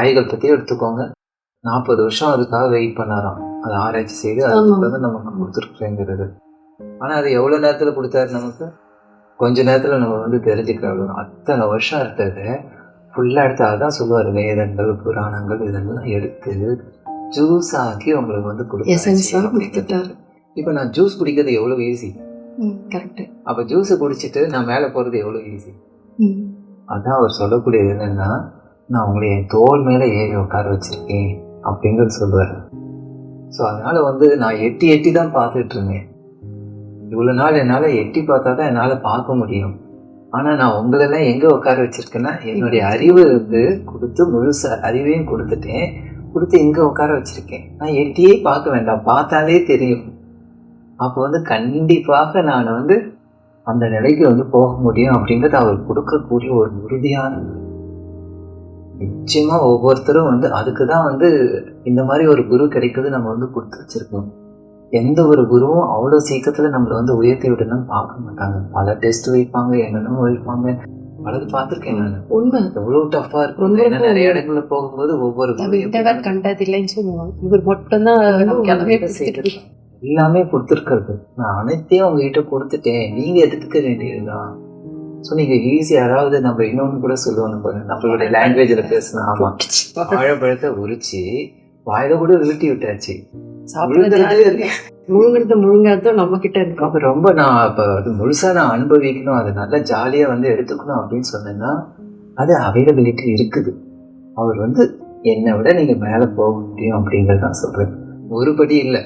காய்கள் பற்றி எடுத்துக்கோங்க. நாற்பது வருஷம் அதுக்காக வெயிட் பண்ணாராம். அதை ஆராய்ச்சி செய்து. அதுக்கு நமக்கு கொடுத்துருக்குறேங்கிறது ஆனால் அது எவ்வளோ நேரத்தில் கொடுத்தாரு நமக்கு? கொஞ்ச நேரத்தில் நம்ம வந்து தெரிஞ்சுக்கிறோம் அத்தனை வருஷம் இருந்தது ஃபுல்லாக எடுத்து அதான் சொல்லுவார். வேதங்கள் புராணங்கள் இதெல்லாம் எடுத்து ஜூஸ் ஆக்கி உங்களுக்கு வந்து கொடுத்துட்டாரு. இப்போ நான் ஜூஸ் குடிக்கிறது எவ்வளோ ஈஸி கரெக்டு அப்போ ஜூஸை குடிச்சிட்டு நான் மேலே போகிறது எவ்வளோ ஈஸி அதான் அவர் சொல்லக்கூடியது என்னன்னா நான் உங்களை என் தோல் மேலே ஏறி உட்கார வச்சிருக்கேன் அப்படிங்கிறது சொல்லுவார். ஸோ அதனால் வந்து நான் எட்டி எட்டி தான் பார்த்துட்டு இருந்தேன். இவ்வளோ நாள் என்னால் எட்டி பார்த்தா தான் என்னால் பார்க்க முடியும். ஆனால் நான் உங்களெல்லாம் எங்கே உட்கார வச்சுருக்கேன்னா என்னுடைய அறிவு வந்து கொடுத்து முழுச அறிவையும் கொடுத்துட்டேன். கொடுத்து இங்கே உட்கார வச்சுருக்கேன். நான் எட்டியே பார்க்க வேண்டாம். பார்த்தாலே தெரியும். அப்போ வந்து கண்டிப்பாக நான் வந்து அந்த நிலைக்கு வந்து போக முடியும் அப்படிங்கிறது அவர் கொடுக்கக்கூடிய ஒரு உறுதியான நிச்சயமா ஒவ்வொருத்தரும் வந்து அதுக்கு தான் வந்து இந்த மாதிரி ஒரு குரு கிடைக்கிறது நம்ம வந்து கொடுத்து வச்சிருக்கோம். எந்த ஒரு குருவும் அவ்வளோ சீக்கிரத்தில் நம்மளை வந்து உயர்த்தி விடணும்னு பார்க்க மாட்டாங்க. பல டெஸ்ட் வைப்பாங்க என்னென்னமோ வைப்பாங்க. பலது பார்த்துருக்கேன் நான். உண்மை. எவ்வளோ டஃப்பாக இருக்கும். நிறைய இடங்கள்ல போகும்போது ஒவ்வொரு விட்டவர் கண்டதில்லைன்னு சொல்லுவாங்க. இவர் மட்டும்தான் எல்லாமே கொடுத்துருக்கிறது. நான் அனைத்தையும் உங்ககிட்ட கொடுத்துட்டேன். நீங்க எடுத்துக்க வேண்டியதுதான்? ஸோ நீங்க ஈஸி யாராவது நம்ம இன்னொன்று கூட சொல்லுவோம் நம்ம நம்மளுடைய லாங்குவேஜில் பேசணும் ஆமா. வாழைப்பழத்தை உரிச்சு வாயில கூட உருட்டி விட்டாச்சு. முழுங்கிறது முழுங்காதான் நம்ம கிட்ட இருக்கும் அப்ப ரொம்ப நான் இப்போ அது முழுசா நான் அனுபவிக்கணும். அதை நல்லா ஜாலியா வந்து எடுத்துக்கணும் அப்படின்னு சொன்னேன்னா அது அவைலபிலிட்டி இருக்குது. அவர் வந்து என்னை விட நீங்க மேல போக முடியும் அப்படிங்கறத நான் சொல்றேன். ஒரு படி இல்லை.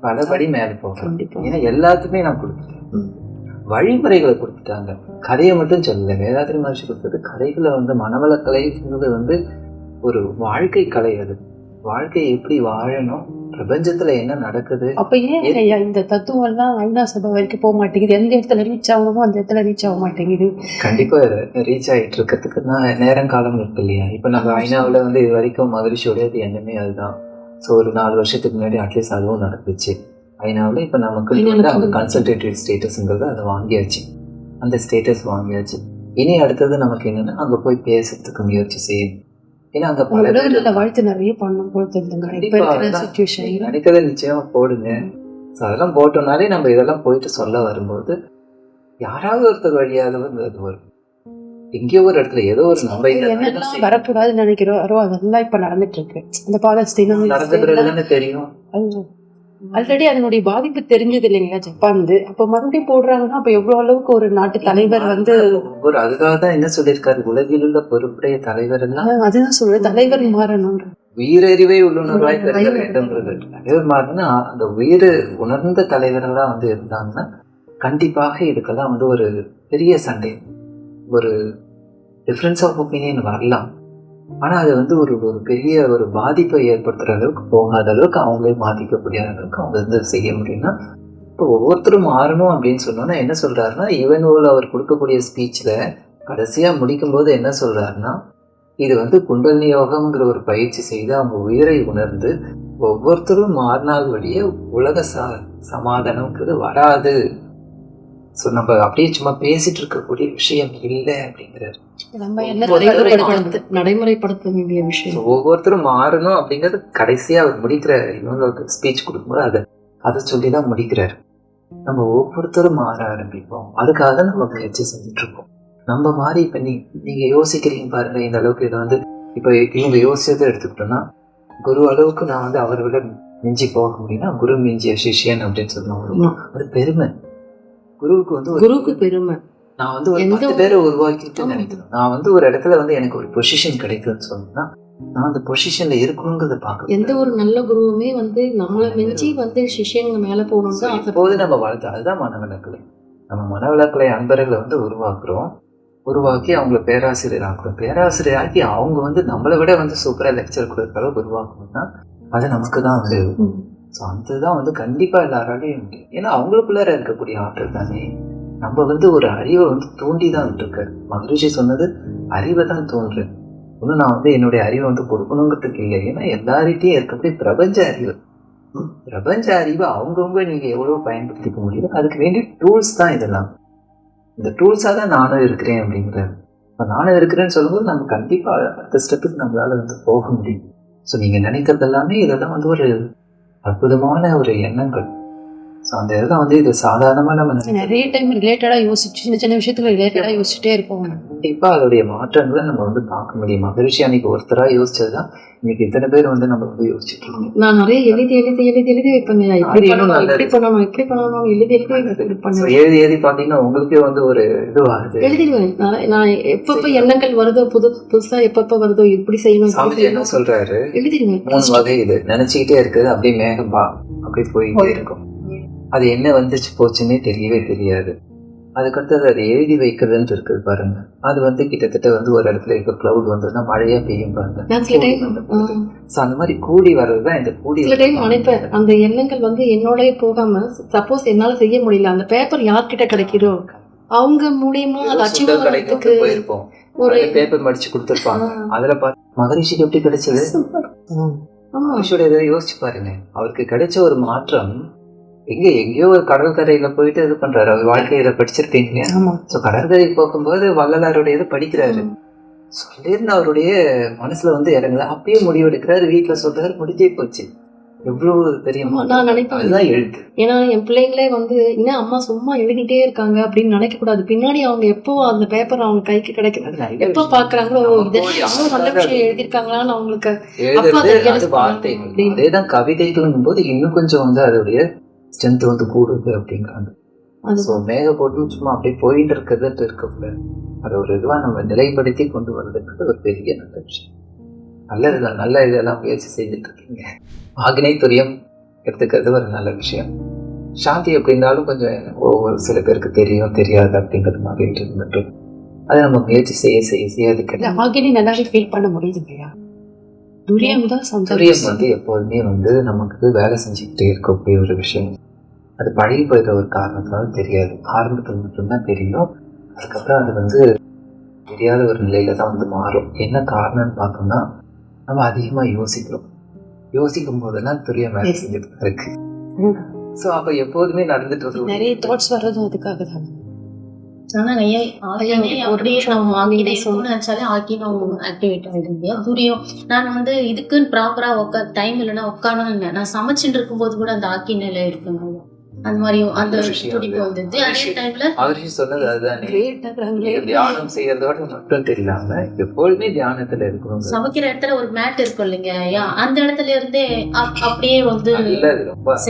பல படி மேல கண்டிப்பா. ஏன்னா எல்லாத்துக்குமே நான் கொடுத்துட்டேன். வழிமுறைகளை கொடுத்துட்டாங்க. கதையை மட்டும் சொல்லல. வேதாத்திரி மகர்ஷி கொடுத்தது கதைகளை வந்து மனவள கலைங்கிறது வந்து ஒரு வாழ்க்கை கலை அது. வாழ்க்கை எப்படி வாழணும்? பிரபஞ்சத்துல என்ன நடக்குது? அப்ப ஏன் ஐயா இந்த தத்துவம் எல்லாம் ஐநா சபை வரைக்கும் போக மாட்டேங்குது? எந்த இடத்துல ரீச் ஆகணுமோ அந்த இடத்துல ரீச் ஆக மாட்டேங்குது. கண்டிப்பா ரீச் ஆயிட்டு இருக்கிறதுக்கு தான் நேரம் காலம் இருக்கு இல்லையா? இப்ப நம்ம ஐநாவில் வந்து இது வரைக்கும் மகிழ்ச்சியோடையது எண்ணமே அதுதான். ஸோ ஒரு நாலு வருஷத்துக்கு முன்னாடி அட்லீஸ்ட் அதுவும் நடந்துச்சு. ஐநாவில் இப்போ நமக்கு வந்து போகுது. கன்சல்டேட்டிவ் ஸ்டேட்டஸ்ங்கிறது அதை வாங்கியாச்சு. அந்த ஸ்டேட்டஸ் வாங்கியாச்சு. இனி அடுத்தது நமக்கு என்னன்னா அங்க போய் பேசுறதுக்கு முயற்சி செய்யணும். ஏன்னா அங்க பல வாழ்த்து நிறைய பண்ணணும் போல தெரிஞ்சுங்க நினைக்கிறத நிச்சயமா போடுங்க. ஸோ அதெல்லாம் போட்டோம்னாலே நம்ம இதெல்லாம் போயிட்டு சொல்ல வரும்போது யாராவது ஒருத்தர் வழியாக வந்து அது வரும். எங்கேயோ ஒரு இடத்துல ஏதோ ஒரு நம்ம என்னெல்லாம் வரக்கூடாதுன்னு நினைக்கிறோரோ அதெல்லாம் இப்ப நடந்துட்டு இருக்கு. இந்த பாலஸ்தீனம் நடந்த பிறகு தானே தெரியும் ஆல்ரெடி அதனுடைய பாதிப்பு தெரிஞ்சது இல்லைங்களா ஜப்பான்து அப்ப மறுபடியும் போடுறாங்கன்னா அப்ப எவ்வளவு அளவுக்கு ஒரு நாட்டு தலைவர் வந்து ஒவ்வொரு அதுக்காக தான் என்ன சொல்லியிருக்காரு? உலகில் உள்ள பொறுப்புடைய தலைவர் எல்லாம் அதுதான் சொல்றேன். தலைவர் மாறணும்ன்ற. உயிரறிவை உள்ளுணர்வாய் உயிரறிவை. வேண்டும்ன்றது. தலைவர் மாறினா அந்த உயிர் உணர்ந்த தலைவர்களா வந்து இருந்தாங்கன்னா கண்டிப்பாக இதுக்கெல்லாம் வந்து ஒரு பெரிய சண்டை. ஒரு டிஃப்ரென்ஸ் ஆஃப் ஒப்பீனியன் வரலாம். ஆனால் அது வந்து ஒரு ஒரு பெரிய ஒரு பாதிப்பை ஏற்படுத்துகிற அளவுக்கு போகாத அளவுக்கு அவங்களே பாதிக்கக்கூடிய அளவுக்கு அவங்க வந்து செய்ய முடியும்னா இப்போ ஒவ்வொருத்தரும் மாறணும் அப்படின்னு சொன்னோன்னா என்ன சொல்கிறாருன்னா இவன் அவர் கொடுக்கக்கூடிய ஸ்பீச்சில் கடைசியாக முடிக்கும்போது என்ன சொல்கிறாருன்னா இது வந்து குண்டலினி யோகம்ங்கிற ஒரு பயிற்சி செய்து அவங்க உயிரை உணர்ந்து ஒவ்வொருத்தரும் மாறினால் வழியே உலக ச சமாதானம்ங்கிறது வராது. ஸோ நம்ம அப்படியே சும்மா பேசிட்டு இருக்கக்கூடிய விஷயம் இல்லை அப்படிங்கிறாரு. நடைமுறைப்படுத்த வேண்டிய விஷயம். ஒவ்வொருத்தரும் மாறணும் அப்படிங்கிறது கடைசியா அவர் முடிக்கிற இன்னொரு ஸ்பீச் கொடுக்கும்போது அதை அதை சொல்லி தான் முடிக்கிறார். நம்ம ஒவ்வொருத்தரும் மாற ஆரம்பிப்போம். அதுக்காக தான் நம்ம முயற்சி செஞ்சுட்டு இருக்கோம் நம்ம மாறி இப்ப நீ நீங்க யோசிக்கிறீங்க பாருங்க இந்த அளவுக்கு இதை வந்து இப்ப இவங்க யோசிச்சதை எடுத்துக்கிட்டோம்னா குரு அளவுக்கு நான் வந்து அவரை விட மிஞ்சி போக முடியும்னா குரு மிஞ்சிய சிஷ்யன் அப்படின்னு சொல்லுவாங்க. அது பெருமை. குருவுக்கு வந்து குருவுக்கு பெருமை. நான் வந்து ஒரு எந்த பத்து பேரை உருவாக்கிட்டு. நினைக்கிறேன். நான் வந்து ஒரு இடத்துல வந்து எனக்கு ஒரு பொசிஷன் கிடைக்குதுன்னு சொன்னா நான் அந்த பொசிஷன்ல இருக்கணுங்கிறத பார்க்க எந்த ஒரு நல்ல குருவுமே வந்து நம்மளை மிஞ்சி வந்து சிஷ்யங்க மேல போகணும்னு ஆசைப்படுறாங்க. நம்ம வளர்த்து அதுதான் மனவிலக்கலை நம்ம மனவிலக்கலை அன்பர்களை வந்து உருவாக்குறோம். உருவாக்கி அவங்கள பேராசிரியர் ஆக்குறோம் பேராசிரியர் ஆக்கி அவங்க வந்து நம்மளை விட வந்து சூப்பரா லெக்சர் கொடுக்குற அளவுக்கு உருவாக்கணும்னா அது நமக்கு தான் வந்து. ஸோ அதுதான் வந்து கண்டிப்பாக எல்லாராலையும் முடியும் ஏன்னா அவங்களுக்குள்ளார இருக்கக்கூடிய ஆற்றல் தானே. நம்ம வந்து ஒரு அறிவை வந்து தூண்டி தான் இருக்க மகரிஷி சொன்னது அறிவை தான் தோன்றேன் ஒன்றும் நான் வந்து என்னுடைய அறிவை வந்து கொடுக்கணுங்கிறதுக்கு இல்லை. ஏன்னா எல்லார்கிட்டையும் இருக்கக்கூடிய பிரபஞ்ச அறிவு. பிரபஞ்ச அறிவை அவங்கவுங்க நீங்கள் எவ்வளோ பயன்படுத்திக்க முடியும் அதுக்கு வேண்டிய டூல்ஸ் தான் இதெல்லாம். இந்த டூல்ஸாக தான் நானும் இருக்கிறேன் அப்படிங்கிறார் இப்போ நானும் இருக்கிறேன்னு சொல்லும்போது நம்ம கண்டிப்பாக அடுத்த ஸ்டெப்புக்கு நம்மளால் வந்து போக முடியும். ஸோ நீங்கள் நினைக்கிறது எல்லாமே இதெல்லாம் வந்து ஒரு அற்புதமான ஒரு எண்ணங்கள். ஸோ அந்த இதெல்லாம் வந்து இது சாதாரணமாக நம்ம நிறைய டைம் ரிலேட்டடா யோசிச்சு சின்ன சின்ன விஷயத்துல ரிலேட்டடா யோசிச்சுட்டே இருப்போம். கண்டிப்பாக அதோடைய மாற்றங்களை நம்ம வந்து பார்க்க முடியும். மகரிஷி அன்னைக்கு ஒருத்தராக யோசிச்சது தான் இன்னைக்கு இத்தனை பேர் வந்து நம்ம வந்து யோசிச்சுட்டு இருக்கோம். நான் நிறைய எழுதி எழுதி எழுதி எழுதி வைப்பேங்க இப்படி பண்ணணும். இப்படி பண்ணணும் இப்படி பண்ணணும் எழுதி எழுதி பண்ணுவேன் எழுதி எழுதி பார்த்தீங்கன்னா உங்களுக்கே வந்து ஒரு இதுவாகுது. எழுதிடுவேன். நான் எப்பப்ப எண்ணங்கள் வருதோ புது புதுசா எப்பப்ப வருதோ இப்படி செய்யணும் என்ன சொல்றாரு? எழுதிடுவேன். மூணு வகை இது. நினைச்சுக்கிட்டே இருக்குது அப்படியே மேகம் பா அப்படியே போயிட்டே இருக்கும். அது என்ன வந்துச்சு போச்சுன்னே தெரியவே தெரியாது. அதுக்கடுத்தது அதை எழுதி வைக்கிறதுன்னு இருக்குது பாருங்க. அது வந்து கிட்டத்தட்ட வந்து ஒரு இடத்துல இருக்க கிளவுட் வந்ததுன்னா மழையா பெய்யும் பாருங்க. ஸோ அந்த மாதிரி கூடி வர்றது தான் இந்த கூடி சில டைம் நினைப்பேன் அந்த எண்ணங்கள் வந்து என்னோடய போகாம சப்போஸ் என்னால செய்ய முடியல அந்த பேப்பர் யார்கிட்ட கிடைக்குதோ அவங்க மூலியமா அதை அச்சீவ் பண்ணுறதுக்கு போயிருப்போம். ஒரு பேப்பர் மடிச்சு கொடுத்துருப்பாங்க. அதுல பார்த்து மகரிஷிக்கு எப்படி கிடைச்சது? ஆமா மகரிஷியோட இதை யோசிச்சு பாருங்க. அவருக்கு கிடைச்ச ஒரு மாற்றம் எங்க எங்கேயோ ஒரு கடற்கரையில போயிட்டு இது பண்றாரு. அவர் வாழ்க்கையில படிச்சிருப்பீங்க ஸோ கடற்கரை போகும்போது வள்ளலாருடைய இது படிக்கிறாரு. சொல்லிருந்து அவருடைய மனசுல வந்து இறங்குது. அப்பயே முடிவெடுக்கிறாரு வீட்டுல சொல்றாரு முடிஞ்சே போச்சு. எவ்வளவு மாற்றம். நான் நினைப்பேன். அதுதான் எழுத்து. ஏன்னா என் பிள்ளைங்களே வந்து என்ன அம்மா சும்மா எழுதிட்டே இருக்காங்க அப்படின்னு நினைக்க கூடாது. பின்னாடி அவங்க எப்போ அந்த பேப்பர் அவங்க கைக்கு நல்ல எப்போ. பாக்குறாங்களோ இது நல்ல விஷயம் எழுதியிருக்காங்களான்னு அவங்களுக்கு அதேதான் கவிதைகளும் போது இன்னும் கொஞ்சம் வந்து அதோடைய ஸ்ட்ரென்த் வந்து கூடுது அப்படிங்கிறாங்க. ஸோ மேக போட்டு சும்மா அப்படியே போயிட்டு இருக்கிறது இருக்கக்கூடாது அதை ஒரு இதுவா நம்ம நிலைப்படுத்தி கொண்டு வர்றதுக்கு ஒரு பெரிய நல்ல விஷயம். நல்லதுதான் நல்ல இதெல்லாம் முயற்சி செய்துட்டு இருக்கீங்க. ஆகினை துரியம் எடுத்துக்கிறது ஒரு நல்ல விஷயம். சாந்தி அப்படின்னாலும் கொஞ்சம் ஒவ்வொரு சில பேருக்கு தெரியும் தெரியாது அப்படிங்கிறது மாதிரி இருந்துட்டும் அதை நம்ம முயற்சி செய்ய செய்ய செய்ய அது இல்ல கிடைக்கும் ஆகினி நல்லாவே ஃபீல் பண்ண முடியுது இல்லையா? துரியம் தான் துரியம் சந்தோஷம். வந்து எப்போதுமே வந்து நமக்கு வேலை செஞ்சுக்கிட்டே இருக்கக்கூடிய ஒரு விஷயம். அது பழகி போயிடுற ஒரு காரணத்தினால தெரியாது. ஆரம்பத்தில் மட்டும்தான் தெரியும். அதுக்கப்புறம் அது வந்து தெரியாத ஒரு நிலையில தான் வந்து மாறும். என்ன காரணம்னு பார்த்தோம்னா நம்ம அதிகமாக யோசிக்கிறோம். யோசிக்கும் போதெல்லாம் துரியம் வேலை செஞ்சுட்டு தான் இருக்கு. ஸோ அப்போ எப்போதுமே நடந்துட்டு நிறைய தாட்ஸ் வர்றதும் அதுக்காக தான். ஐயா, ஆகினே ஒரு நம்ம சொல்லு. நினைச்சாலே ஆக்கினோ ஆக்டிவேட் ஆகிடும் இல்லையா? துரியம். நான் வந்து இதுக்குன்னு ப்ராப்பரா உட்கா டைம் இல்லைன்னா உட்காரணும் இல்லை. நான் சமைச்சுட்டு இருக்கும்போது கூட அந்த ஆக்கினையில இருக்குங்க. ஐயா. அந்த மாதிரி அந்த துடிப்பு அது. வந்தது அதே டைம்ல மகரிஷி சொன்னது அதுதானே. தியானம் செய்யறதோட மட்டும் தெரியாம எப்பொழுதுமே தியானத்துல இருக்கணும் சமைக்கிற இடத்துல ஒரு மேட் இருக்கும் இல்லைங்க. அந்த இடத்துல இருந்தே அப்- அப்படியே வந்து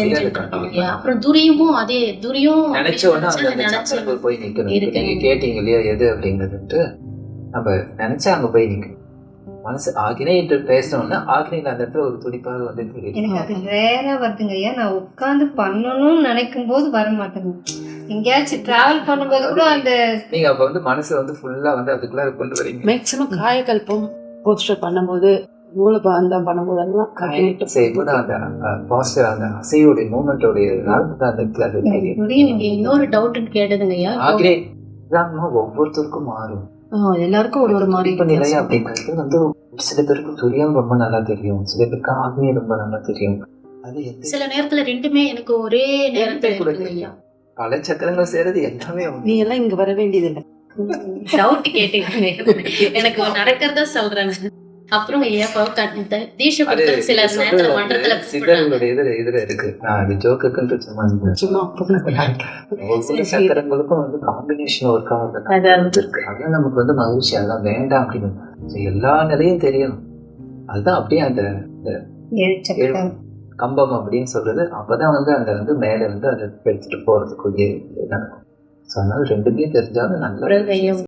இருக்கோம் அப்புறம் துரியமும் அதே துரியம் நினைச்ச உடனே அந்த போய் நிக்கணும். நீங்க கேட்டீங்க இல்லையா எது அப்படிங்கிறதுட்டு நம்ம நினைச்சா அங்க போய் நிக்கணும். மனசு ஆகினே என்று பேசணும்னா ஆகினையில் அந்த இடத்துல ஒரு துடிப்பாக வந்து எனக்கு அது ரேரா வருதுங்க ஐயா. நான் உட்காந்து பண்ணணும்னு நினைக்கும் போது வர மாட்டேங்குது எங்கேயாச்சும் டிராவல் பண்ணும்போது கூட அந்த நீங்க அப்ப வந்து மனசை வந்து ஃபுல்லா வந்து அதுக்குள்ள கொண்டு வரீங்க. மேக்ஸிமம் காயகல்பம் போஸ்டர் பண்ணும்போது மூலபாந்தம் பண்ணும்போது எல்லாம் காயட்டு செய்யும்போது அந்த பாஸ்டர் அந்த அசையோடைய மூமெண்டோடைய வந்து அந்த இடத்துல அது தெரியும். நீங்க இன்னொரு டவுட் கேட்டதுங்க ஐயா. ஆகினே ஒவ்வொருத்தருக்கும் மாறும். எல்லாருக்கும் ஒரு ஒரு மாதிரி இப்ப நிலை அப்படிங்கிறது வந்து சில பேருக்கு துரியம் ரொம்ப நல்லா தெரியும். சில பேருக்கு ஆக்னியம் ரொம்ப நல்லா தெரியும். சில நேரத்துல ரெண்டுமே எனக்கு ஒரே நேரத்துல கூட இருக்குங்க ஐயா. பல சக்கரங்கள் சேருது எல்லாமே. நீ எல்லாம் இங்க வர வேண்டியதில்லை. டவுட் கேட்டீங்க. எனக்கு நடக்கிறதா சொல்றேன். அப்புறம் சில நேரத்துல மன்றத்துல இதுல இதுல இருக்கு. நான் அது ஜோக்குன்ட்டு சும்மா சக்கரங்களுக்கும் வந்து காம்பினேஷன் ஒர்க் ஆகுது அதான். இருக்கு. அதெல்லாம் நமக்கு வந்து மகிழ்ச்சி. அதெல்லாம் வேண்டாம் அப்படின்னு. எல்லா நிலையும் தெரியணும். அதுதான் அப்படியே அந்த கம்பம் அப்படின்னு சொல்றது. அப்பதான் வந்து அந்த வந்து மேல வந்து அதை எடுத்துட்டு போறதுக்குரிய நடக்கும். ஸோ அதனால ரெண்டுமே தெரிஞ்சாலும் நல்ல